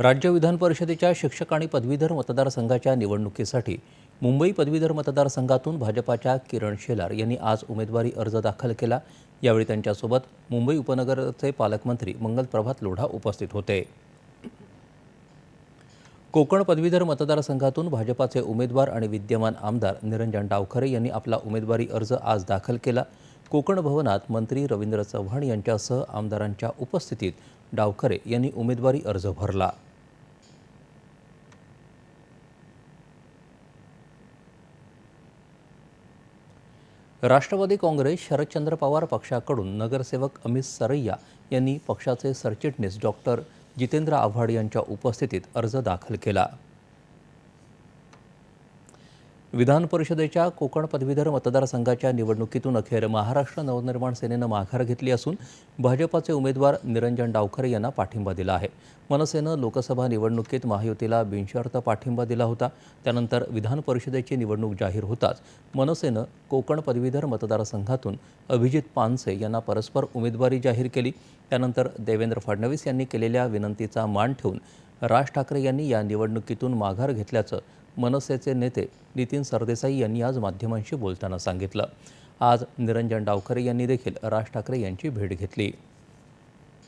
राज्य विधान परिषदेच्या शिक्षक आणि पदवीधर मतदारसंघाच्या निवडणुकीसाठी मुंबई पदवीधर मतदारसंघातून भाजपाच्या किरण शेलार यांनी आज उमेदवारी अर्ज दाखल केला. यावेळी त्यांच्यासोबत मुंबई उपनगरचे पालकमंत्री मंगल प्रभात लोढा उपस्थित होते. कोकण पदवीधर मतदारसंघातून भाजपाचे उमेदवार आणि विद्यमान आमदार निरंजन डावखरे यांनी आपला उमेदवारी अर्ज आज दाखल केला. कोकण भवनात मंत्री रवींद्र चव्हाण यांच्यासह आमदारांच्या उपस्थितीत डावखरे यांनी उमेदवारी अर्ज भरला. राष्ट्रवादी काँग्रेस शरदचंद्र पवार पक्षाकडून नगरसेवक अमित सरैया यांनी पक्षाचे सरचिटणीस डॉक्टर जितेंद्र आव्हाड यांच्या उपस्थितीत अर्ज दाखल केला. विधान परिषदेच्या कोकण पदवीधर मतदारसंघाच्या निवडणुकीतून अखेर महाराष्ट्र नवनिर्माण सेनेनं माघार घेतली असून भाजपाचे उमेदवार निरंजन डावखरे यांना पाठिंबा दिला आहे. मनसेनं लोकसभा निवडणुकीत महायुतीला बिनशर्त पाठिंबा दिला होता. त्यानंतर विधान परिषदेची निवडणूक जाहीर होताच मनसेनं कोकण पदवीधर मतदारसंघातून अभिजित पानसे यांना परस्पर उमेदवारी जाहीर केली. त्यानंतर देवेंद्र फडणवीस यांनी केलेल्या विनंतीचा मान ठेवून राज ठाकरे यांनी या निवडणुकीतून माघार घेतल्याचं मनसेचे नेते नितीन सरदेसाई यांनी आज माध्यमांशी बोलताना सांगितलं. आज निरंजन डावखरे यांनी देखील राज ठाकरे यांची भेट घेतली.